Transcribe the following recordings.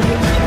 audio.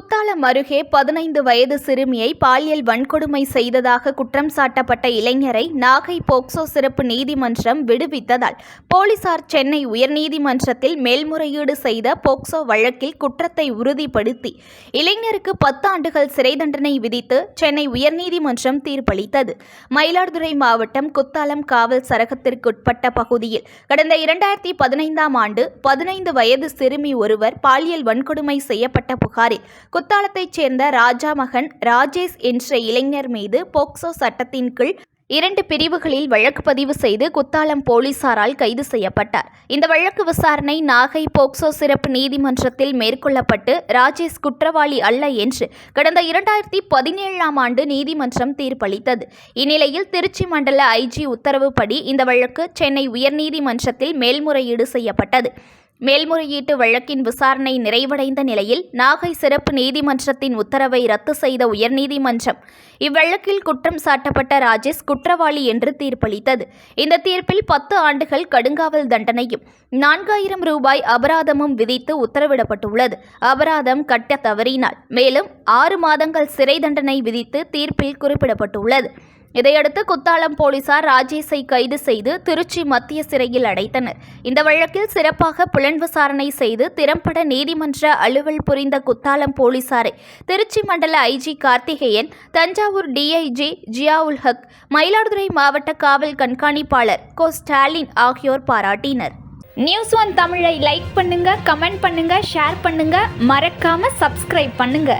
Kuthalam அருகே பதினைந்து வயது சிறுமியை பாலியல் வன்கொடுமை செய்ததாக குற்றம் சாட்டப்பட்ட இளைஞரை நாகை போக்சோ சிறப்பு நீதிமன்றம் விடுவித்ததால் போலீசார் சென்னை உயர்நீதிமன்றத்தில் மேல்முறையீடு செய்த போக்சோ வழக்கில் குற்றத்தை உறுதிப்படுத்தி இளைஞருக்கு பத்து ஆண்டுகள் சிறை தண்டனை விதித்து சென்னை உயர்நீதிமன்றம் தீர்ப்பளித்தது. மயிலாடுதுறை மாவட்டம் குத்தாலம் காவல் சரகத்திற்குட்பட்ட பகுதியில் கடந்த இரண்டாயிரத்தி பதினைந்தாம் ஆண்டு பதினைந்து வயது சிறுமி ஒருவர் பாலியல் வன்கொடுமை செய்யப்பட்ட புகாரில் குத்தாலத்தைச் சேர்ந்த ராஜா மகன் ராஜேஷ் என்ற இளைஞர் மீது போக்சோ சட்டத்தின் கீழ் இரண்டு பிரிவுகளில் வழக்கு பதிவு செய்து குத்தாலம் போலீசாரால் கைது செய்யப்பட்டார். இந்த வழக்கு விசாரணை நாகை போக்சோ சிறப்பு நீதிமன்றத்தில் மேற்கொள்ளப்பட்டு ராஜேஷ் குற்றவாளி அல்ல என்று கடந்த இரண்டாயிரத்தி பதினேழாம் ஆண்டு நீதிமன்றம் தீர்ப்பளித்தது. இந்நிலையில் திருச்சி மண்டல ஐஜி உத்தரவுப்படி இந்த வழக்கு சென்னை உயர்நீதிமன்றத்தில் மேல்முறையீடு செய்யப்பட்டது. மேல்முறையீட்டு வழக்கின் விசாரணை நிறைவடைந்த நிலையில் நாகை சிறப்பு நீதிமன்றத்தின் உத்தரவை ரத்து செய்த உயர்நீதிமன்றம் இவ்வழக்கில் குற்றம் சாட்டப்பட்ட ராஜேஷ் குற்றவாளி என்று தீர்ப்பளித்தது. இந்த தீர்ப்பில் பத்து ஆண்டுகள் கடுங்காவல் தண்டனையும் நான்காயிரம் ரூபாய் அபராதமும் விதித்து உத்தரவிடப்பட்டுள்ளது. அபராதம் கட்ட தவறினால் மேலும் ஆறு மாதங்கள் சிறை தண்டனை விதித்து தீர்ப்பில் குறிப்பிடப்பட்டுள்ளது. இதையடுத்து குத்தாலம் போலீசார் ராஜேஷை கைது செய்து திருச்சி மத்திய சிறையில் அடைத்தனர். இந்த வழக்கில் சிறப்பாக புலன் விசாரணை செய்து திறம்பட நீதிமன்ற அலுவல் புரிந்த குத்தாலம் போலீசாரை திருச்சி மண்டல ஐஜி கார்த்திகேயன் தஞ்சாவூர் டிஐஜி ஜியாவுல் ஹக் மயிலாடுதுறை மாவட்ட காவல் கண்காணிப்பாளர் கோ ஸ்டாலின் ஆகியோர் பாராட்டினர். நியூஸ் ஒன் தமிழை லைக் பண்ணுங்க கமெண்ட் பண்ணுங்க ஷேர் பண்ணுங்க. மறக்காம சப்ஸ்கிரைப் பண்ணுங்க.